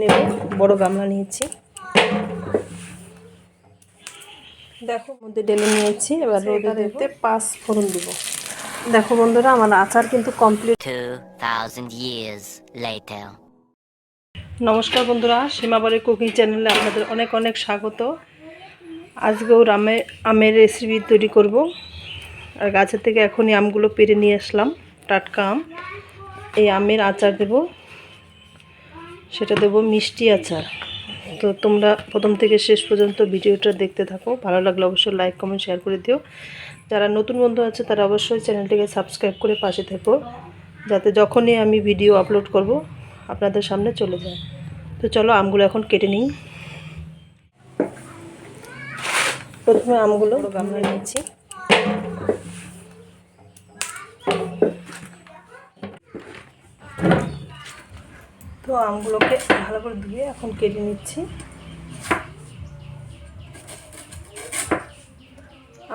নেব বড় গামলা নিয়েছি। দেখো মধ্যে ডেলে নিয়েছি এবার রোদে দিতে পাঁচ ফোড়ন দিব। দেখো বন্ধুরা আমার আচার কিন্তু কমপ্লিট 2,000 years later. নমস্কার বন্ধুরা সীমাবাড়ির কুকিং চ্যানেলে আপনাদের অনেক অনেক স্বাগত। আজকেও রামে আমের রেসিপি তৈরি করব। আর গাছের থেকে এখনই আমগুলো পেরে নিয়ে আসলাম টাটকা আম। এই আমের আচার দেব। সেটা দেব মিষ্টি আচার। তো তোমরা প্রথম থেকে শেষ পর্যন্ত ভিডিওটা দেখতে থাকো। ভালো লাগলে অবশ্যই লাইক কমেন্ট শেয়ার করে দিও। যারা নতুন বন্ধু আছে, তারা অবশ্যই চ্যানেলটিকে সাবস্ক্রাইব করে পাশে থেকো। যাতে যখনই আমি ভিডিও আপলোড করব, আপনাদের সামনে চলে যায়। তো চলো আমগুলো এখন কেটে নিই। প্রথমে আমগুলো গামলা নিয়েছি তো আমগুলোকে ভালো করে ধুয়ে এখন কেটে নিচ্ছি।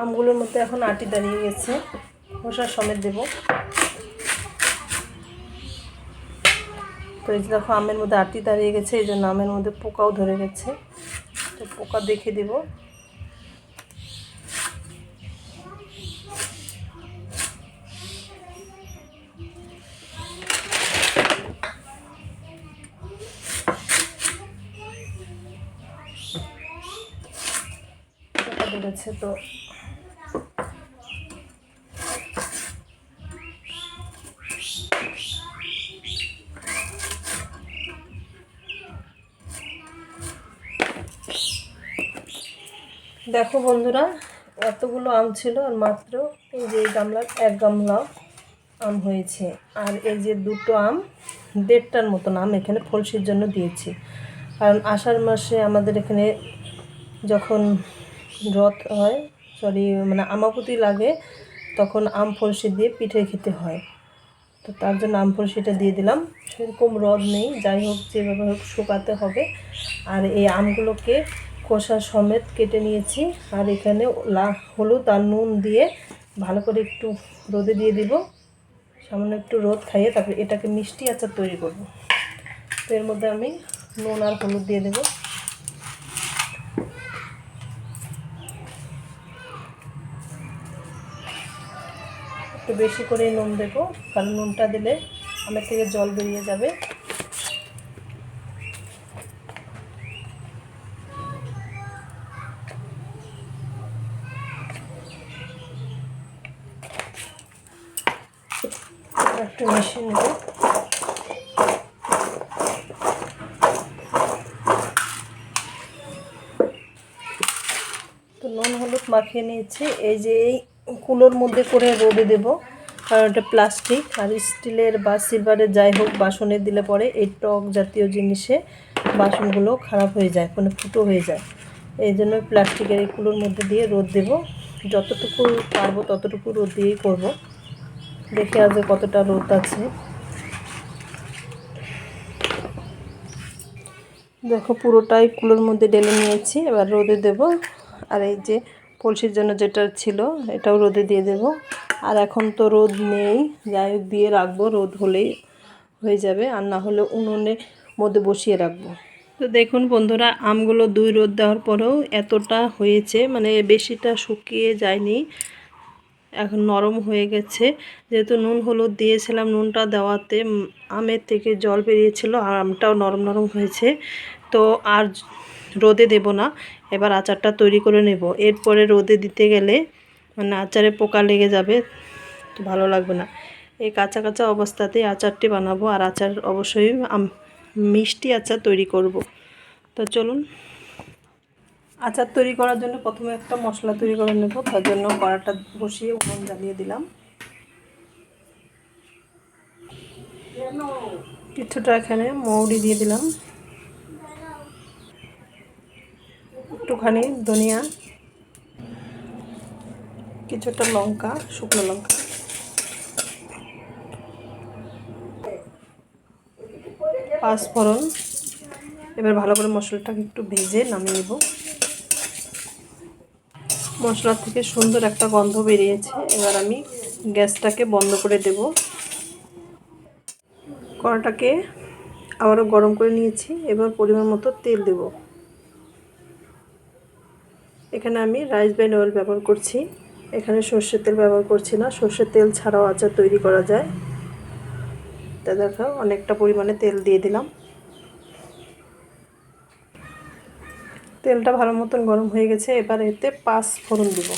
আমগুলোর মধ্যে এখন আটি দাঁড়িয়ে গেছে, খোসা সমেত দেবো। তো এই যে দেখো, আমের মধ্যে আটি দাঁড়িয়ে গেছে, এই জন্য আমের মধ্যে পোকাও ধরে গেছে। তো পোকা দেখে দেব। পোকা ধরেছে তো। দেখো বন্ধুরা, এতগুলো আম ছিল আর মাত্র এই যে গামলার এক গামলা আম হয়েছে। আর এই যে দুটো আম, দেড়টার মতন আম এখানে ফলসির জন্য দিয়েছি। কারণ আষাঢ় মাসে আমাদের এখানে যখন রথ হয় সরি মানে আমাপতি লাগে, তখন আম ফলসি দিয়ে পিঠে খেতে হয়। তো তার জন্য আম ফলসিটা দিয়ে দিলাম। সেরকম রদ নেই, যাই হোক, যেভাবে হোক শুকাতে হবে। আর এই আমগুলোকে খোসা সমেত কেটে নিয়েছি। আর এখানে লা, হলুদ আর নুন দিয়ে ভালো করে একটু রোদে দিয়ে দিব। সামান্য একটু রোদ খাইয়ে তারপরে এটাকে মিষ্টি আচার তৈরি করব। তো এর মধ্যে আমি নুন আর হলুদ দিয়ে দেবো। একটু বেশি করে নুন দেবো, কারণ নুনটা দিলে আমের থেকে জল বেরিয়ে যাবে। একটু মিশিয়ে নেব। তো নুন হলুদ মাখিয়ে নিয়েছি। এই যে এই কুলোর মধ্যে করে রোদে দেব। কারণ এটা প্লাস্টিক আর স্টিলের বা সিলভারের যাই হোক বাসনে দিলে পরে এই টক জাতীয় জিনিসে বাসনগুলো খারাপ হয়ে যায় মানে ফুটো হয়ে যায়। এই জন্য প্লাস্টিকের এই কুলোর মধ্যে দিয়ে রোদ দেব। যতটুকু পারব ততটুকু রোদ দিয়েই করব। দেখে আজকে কতটা রোদ আছে। দেখো পুরোটাই কুলোর মধ্যে ঢেলে নিয়েছি, এবার রোদে দেব। আর এই যে কলসির জন্য যেটা ছিল, এটাও রোদে দিয়ে দেব। আর এখন তো রোদ নেই, যাই হোক দিয়ে রাখব, রোদ হলেই হয়ে যাবে, আর না হলে উনুনের মধ্যে বসিয়ে রাখব। তো দেখুন বন্ধুরা, আমগুলো দুই রোদ দেওয়ার পরেও এতটা হয়েছে মানে বেশিটা শুকিয়ে যায়নি, এখন নরম হয়ে গেছে। যেহেতু নুন হলুদ দিয়েছিলাম নুনটা দেওয়াতে আমের থেকে জল বেরিয়েছিল, আর আমটাও নরম নরম হয়েছে। তো আর রোদে দেব না এবার আচারটা তৈরি করে নেব। এরপরে রোদে দিতে গেলে মানে আচারে পোকা লেগে যাবে, তো ভালো লাগবে না। এই কাঁচা কাঁচা অবস্থাতেই আচারটি বানাবো আর আচার অবশ্যই মিষ্টি আচার তৈরি করব। তো চলুন, আচার তৈরি করার জন্য প্রথমে একটা মশলা তৈরি করে নেব। তার জন্য কড়াটা বসিয়ে উনুন জ্বালিয়ে দিলাম। কিছুটা এখানে মৌরি দিয়ে দিলাম। একটুখানি ধনিয়া, কিছুটা লঙ্কা, শুকনো লঙ্কা। পাঁচফোড়ন। এবার ভালো করে মশলাটাকে একটু ভেজে নামিয়ে নেব। মশলা থেকে সুন্দর একটা গন্ধ বেরিয়েছে। এবার আমি গ্যাসটাকে বন্ধ করে দেব। কড়াটাকে আবারও গরম করে নিয়েছি। এবার পরিমাণ মতো তেল দেব। এখানে আমি রাইস ব্যান্ড অয়েল ব্যবহার করছি। এখানে সর্ষের তেল ব্যবহার করছি না। সর্ষের তেল ছাড়াও আচার তৈরি করা যায়। তা দেখো, অনেকটা পরিমাণে তেল দিয়ে দিলাম। তেলটা ভালো মতন গরম হয়ে গেছে। এবার এতে পাঁচ ফোড়ন দিব।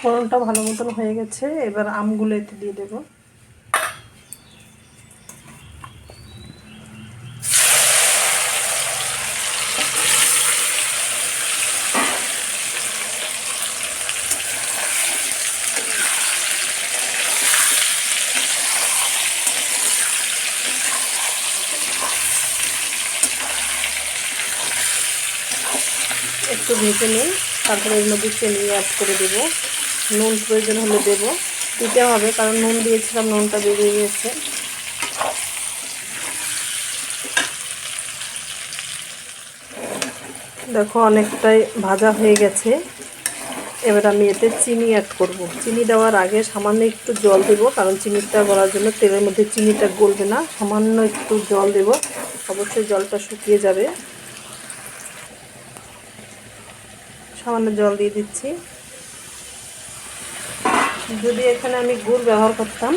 ফোড়নটা ভালো মতন হয়ে গেছে। এবার আমগুলো এতে দিয়ে দেব। একটু ভেজে নিই। তারপরে এর মধ্যে চিনি অ্যাড করে দেব। নুন প্রয়োজন হলে দেব। দিতে হবে, কারণ নুন দিয়েছিলাম, নুনটা বেরিয়ে গেছে। দেখো, অনেকটাই ভাজা হয়ে গেছে। এবার আমি এতে চিনি অ্যাড করব। চিনি দেওয়ার আগে সামান্য একটু জল দেব, কারণ চিনিটা গলার জন্য তেলের মধ্যে চিনিটা গলবে না। সামান্য একটু জল দেব। অবশ্যই জলটা শুকিয়ে যাবে। সামান্য জল দিয়ে দিচ্ছি। যদি এখানে আমি গুড় ব্যবহার করতাম,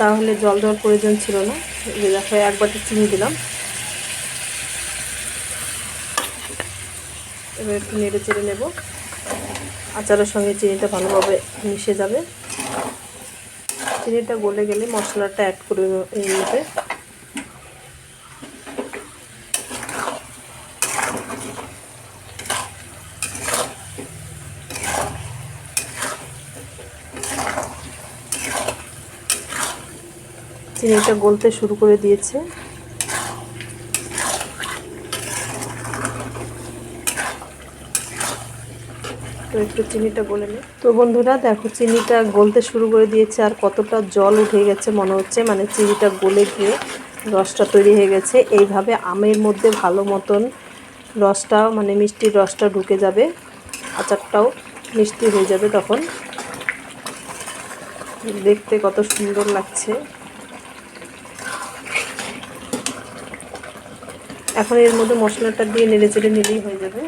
তাহলে জল দেওয়ার প্রয়োজন ছিল না। যে দেখো, এক বাটি চিনি দিলাম। এবার একটু নেড়ে চেড়ে নেব। আচারের সঙ্গে চিনিটা ভালোভাবে মিশে যাবে। চিনিটা গলে গেলে মশলাটা অ্যাড করে এই চিনিটা গলতে শুরু করে দিয়েছে। তো একটু চিনিটা গলে নিই। তো বন্ধুরা, দেখো, চিনিটা গলতে শুরু করে দিয়েছে আর কতটা জল উঠে গেছে মনে হচ্ছে। মানে চিনিটা গলে গিয়ে রসটা তৈরি হয়ে গেছে। এইভাবে আমের মধ্যে ভালো মতন রসটা মানে মিষ্টির রসটা ঢুকে যাবে। আচারটাও মিষ্টি হয়ে যাবে তখন। দেখতে কত সুন্দর লাগছে। এখন এর মধ্যে মশলাটা দিয়ে নেড়ে চেড়ে নিলেই হয়ে যাবে।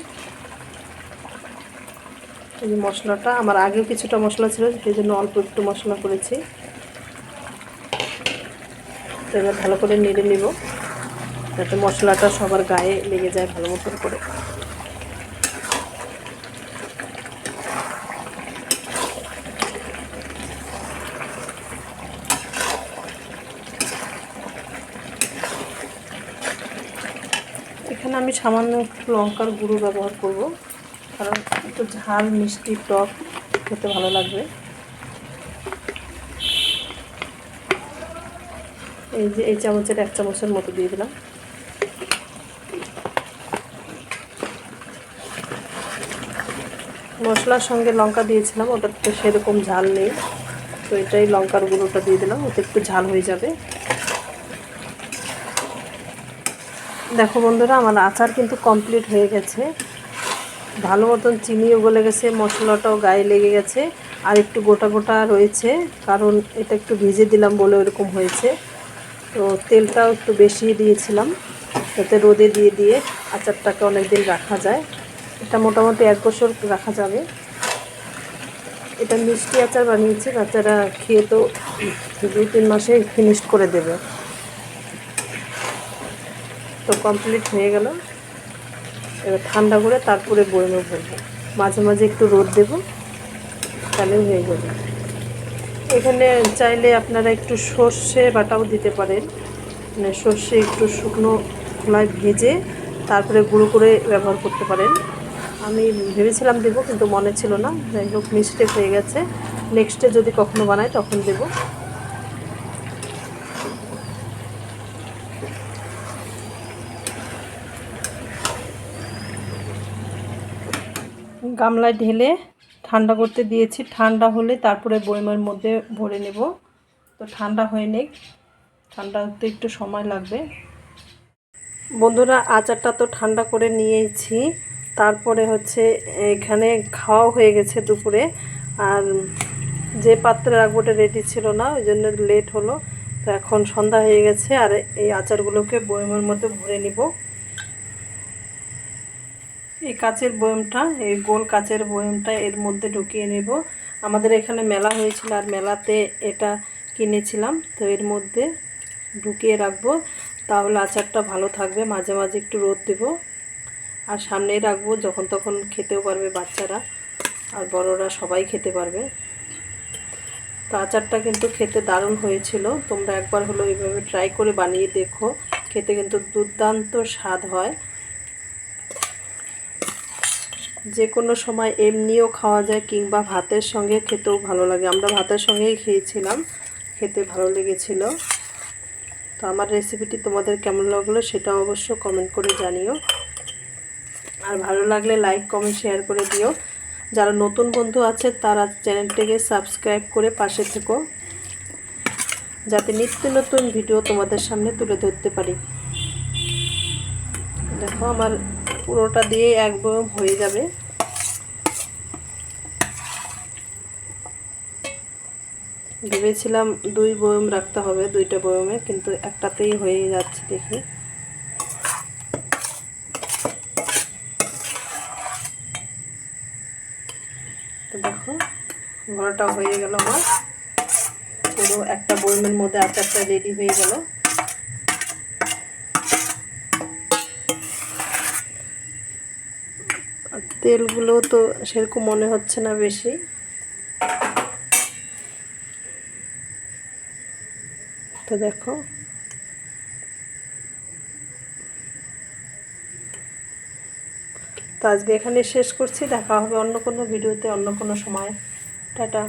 এই মশলাটা, আমার আগেও কিছুটা মশলা ছিল, সেই জন্য অল্প একটু মশলা করেছি। ভালো করে নেড়ে নিব, যাতে মশলাটা সবার গায়ে লেগে যায় ভালো মতন করে এখানে আমি সামান্য একটু লঙ্কার গুঁড়ো ব্যবহার করব, কারণ একটু ঝাল, মিষ্টি টক খেতে ভালো লাগবে। এই যে, এই চামচের এক চামচের মতো দিয়ে দিলাম। মশলার সঙ্গে লঙ্কা দিয়েছিলাম ওটা তো সেরকম ঝাল নেই। তো এটাই লঙ্কার গুঁড়োটা দিয়ে দিলাম, ওতে একটু ঝাল হয়ে যাবে। দেখো বন্ধুরা, আমার আচার কিন্তু কমপ্লিট হয়ে গেছে। ভালো মতন চিনিও গলে গেছে, মশলাটাও গায়ে লেগে গেছে, আর একটু গোটা গোটা রয়েছে, কারণ এটা একটু ভিজে দিলাম বলে ওরকম হয়েছে। তো তেলটাও একটু বেশি দিয়েছিলাম, যাতে রোদে দিয়ে দিয়ে আচারটাকে অনেক দিন রাখা যায়। এটা মোটামুটি এক বছর রাখা যাবে। এটা মিষ্টি আচার বানিয়েছি, বাচ্চারা খেয়ে তো দুই তিন মাসে ফিনিশ করে দেবে। তো কমপ্লিট হয়ে গেল। এবার ঠান্ডা করে তারপরে বয়মে ভরবো মাঝে মাঝে একটু রোদ দেবো তাহলে হয়ে যাবে। এখানে চাইলে আপনারা একটু সর্ষে বাটাও দিতে পারেন। মানে সর্ষে একটু শুকনো খোলায় ভেজে তারপরে গুঁড়ো করে ব্যবহার করতে পারেন। আমি ভেবেছিলাম দেবো, কিন্তু মনে ছিল না। যাই হোক মিস্টেক হয়ে গেছে। নেক্সটে যদি কখনো বানাই, তখন দেবো। গামলায় ঢেলে ঠান্ডা করতে দিয়েছি। ঠান্ডা হলে তারপরে বয়মের মধ্যে ভরে নেব। তো ঠান্ডা হয়ে নেই ঠান্ডা হতে একটু সময় লাগবে। বন্ধুরা, আচারটা তো ঠান্ডা করে নিয়েছি। তারপরে হচ্ছে এখানে খাওয়া হয়ে গেছে দুপুরে। আর যে পাত্রে রাখব ওটা রেডি ছিল না, ওই জন্য লেট হলো। তো এখন সন্ধ্যা হয়ে গেছে আর এই আচারগুলোকে বয়মের মধ্যে ভরে নিব। এই কাচের বয়মটা, এই গোল কাচের বয়মটা এর মধ্যে ঢুকিয়ে নেব। আমাদের এখানে মেলা হয়েছিল আর মেলাতে এটা কিনেছিলাম, তো এর মধ্যে ঢুকিয়ে রাখব। তাহলে আচারটা ভালো থাকবে, মাঝে মাঝে একটু রোদ দেব। আর সামনেই রাখব, যখন তখন খেতেও পারবে বাচ্চারা, আর বড়রা সবাই খেতে পারবে। তো আচারটা কিন্তু খেতে দারুণ হয়েছিল, তোমরা একবার হলো এইভাবে ট্রাই করে বানিয়ে দেখো। খেতে কিন্তু দুর্দান্ত স্বাদ হয়। যে কোনো সময় এমনিও খাওয়া যায় কিংবা ভাতের সঙ্গে খেতেও ভালো লাগে। আমরা ভাতের সঙ্গেই খেয়েছিলাম, খেতে ভালো লেগেছিল। তো আমার রেসিপিটি তোমাদের কেমন লাগল সেটা অবশ্য কমেন্ট করে জানিও। আর ভালো লাগলে লাইক কমেন্ট শেয়ার করে দিও। যারা নতুন বন্ধু আছে, তারা চ্যানেলটিকে সাবস্ক্রাইব করে পাশে থেকো। যাতে নিত্য নতুন ভিডিও তোমাদের সামনে তুলে ধরতে পারি। দেখো আমার পুরোটা দিয়ে এক বয়ম হয়ে যাবে। ভেবেছিলাম দুই বয়ম রাখতে হবে, দুইটা বয়মে, কিন্তু একটাতেই হয়ে যাচ্ছে দেখি। তো দেখো ভরাটা হয়ে গেল আমার। পুরো একটা বয়মের মধ্যে আচারটা রেডি হয়ে গেল। তেলগুলো তো সেরকম মনে হচ্ছে না বেশি। তো দেখো। তো আজকে এখানে শেষ করছি, দেখা হবে অন্য কোনো ভিডিওতে, অন্য কোনো সময়। টাটা।